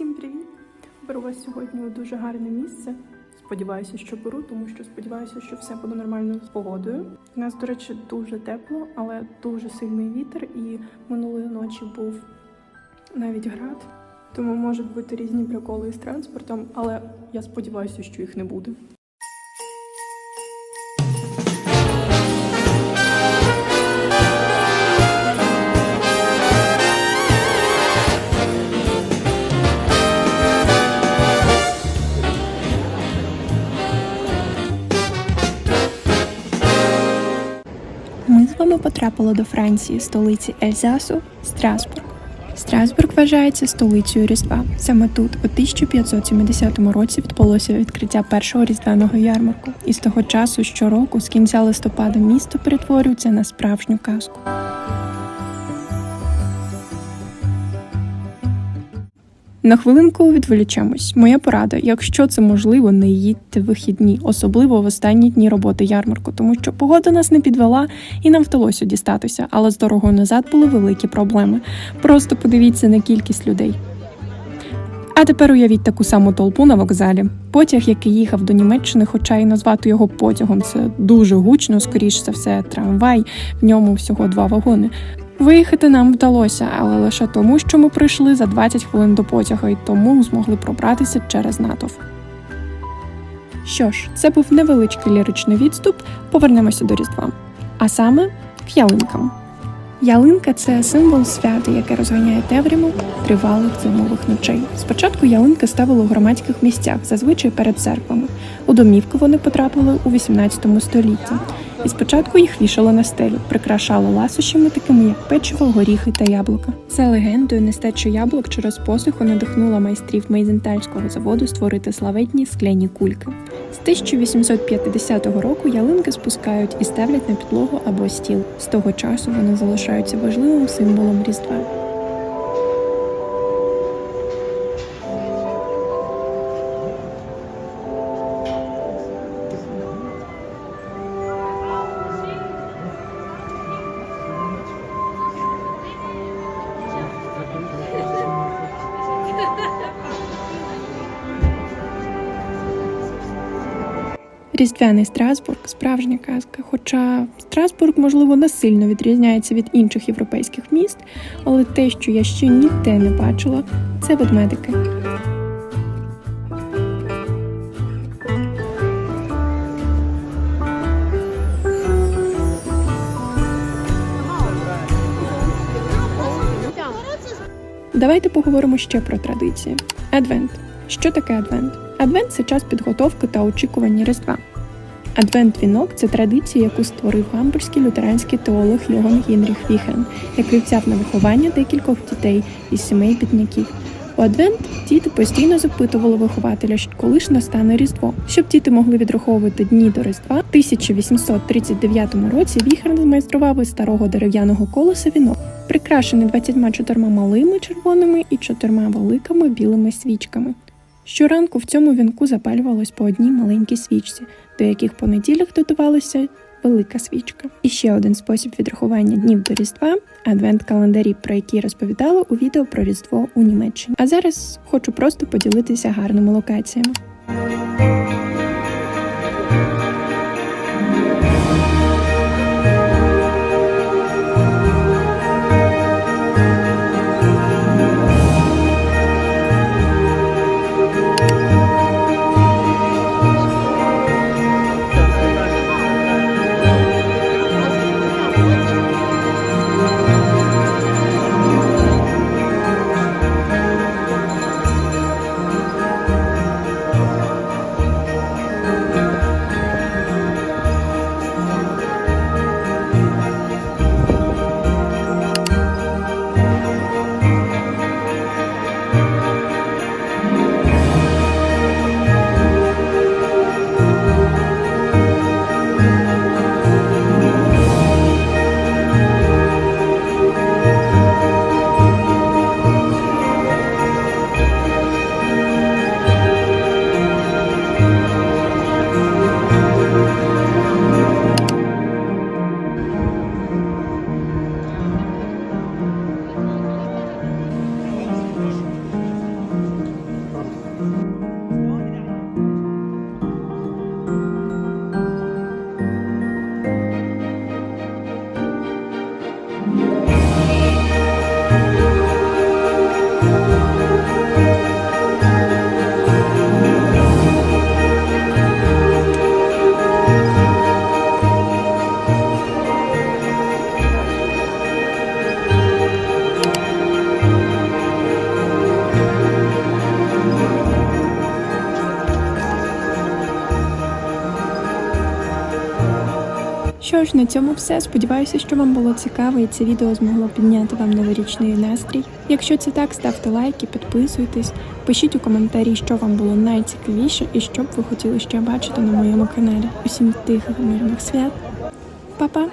Всім привіт! Беру вас сьогодні у дуже гарне місце. Сподіваюся, що беру, тому що сподіваюся, що все буде нормально з погодою. У нас, до речі, дуже тепло, але дуже сильний вітер, і минулої ночі був навіть град. Тому можуть бути різні приколи з транспортом, але я сподіваюся, що їх не буде. Потрапили до Франції, столиці Ельзасу, Страсбург. Страсбург вважається столицею Різдва. Саме тут, у 1570 році, відбулося відкриття першого різдвяного ярмарку. І з того часу щороку, з кінця листопада, місто перетворюється на справжню казку. На хвилинку відволічемось. Моя порада, якщо це можливо, не їдьте вихідні, особливо в останні дні роботи ярмарку, тому що погода нас не підвела і нам вдалося дістатися, але з дорогою назад були великі проблеми. Просто подивіться на кількість людей. А тепер уявіть таку саму толпу на вокзалі. Потяг, який їхав до Німеччини, хоча й назвати його потягом, це дуже гучно, скоріш за все, трамвай, в ньому всього два вагони. Виїхати нам вдалося, але лише тому, що ми прийшли за 20 хвилин до потяга і тому змогли пробратися через натовп. Що ж, це був невеличкий ліричний відступ. Повернемося до Різдва. А саме к ялинкам. Ялинка це символ свята, яке розганяє темряву тривалих зимових ночей. Спочатку ялинки ставили у громадських місцях, зазвичай перед церквами. У домівку вони потрапили у 18 столітті. І спочатку їх вішали на стелю, прикрашали ласощами, такими як печиво, горіхи та яблука. За легендою, нестача яблук через посуху надихнула майстрів Мейзентальського заводу створити славетні скляні кульки. З 1850 року ялинки спускають і ставлять на підлогу або стіл. З того часу вони залишаються важливим символом Різдва. Різдвяний Страсбург справжня казка. Хоча Страсбург, можливо, не сильно відрізняється від інших європейських міст, але те, що я ще ніде не бачила, це ведмедики. Давайте поговоримо ще про традиції. Адвент. Що таке адвент? Адвент це час підготовки та очікування Різдва. Адвент-вінок це традиція, яку створив гамбурзький лютеранський теолог Йоган Гінріх Віхен, який взяв на виховання декількох дітей із сімей бідняків. У Адвент діти постійно запитували вихователя, коли ж настане Різдво. Щоб діти могли відраховувати дні до Різдва, в 1839 році Віхен змайстрував із старого дерев'яного колеса вінок, прикрашений 24 малими червоними і чотирма великими білими свічками. Щоранку в цьому вінку запалювалось по одній маленькій свічці, до яких по неділях додавалася велика свічка. І ще один спосіб відрахування днів до Різдва адвент-календарі, про які розповідала у відео про Різдво у Німеччині. А зараз хочу просто поділитися гарними локаціями. Що ж, на цьому все. Сподіваюся, що вам було цікаво і це відео змогло підняти вам новорічний настрій. Якщо це так, ставте лайки, підписуйтесь, пишіть у коментарі, що вам було найцікавіше і що б ви хотіли ще бачити на моєму каналі. Усім тихих мирних свят. Па-па!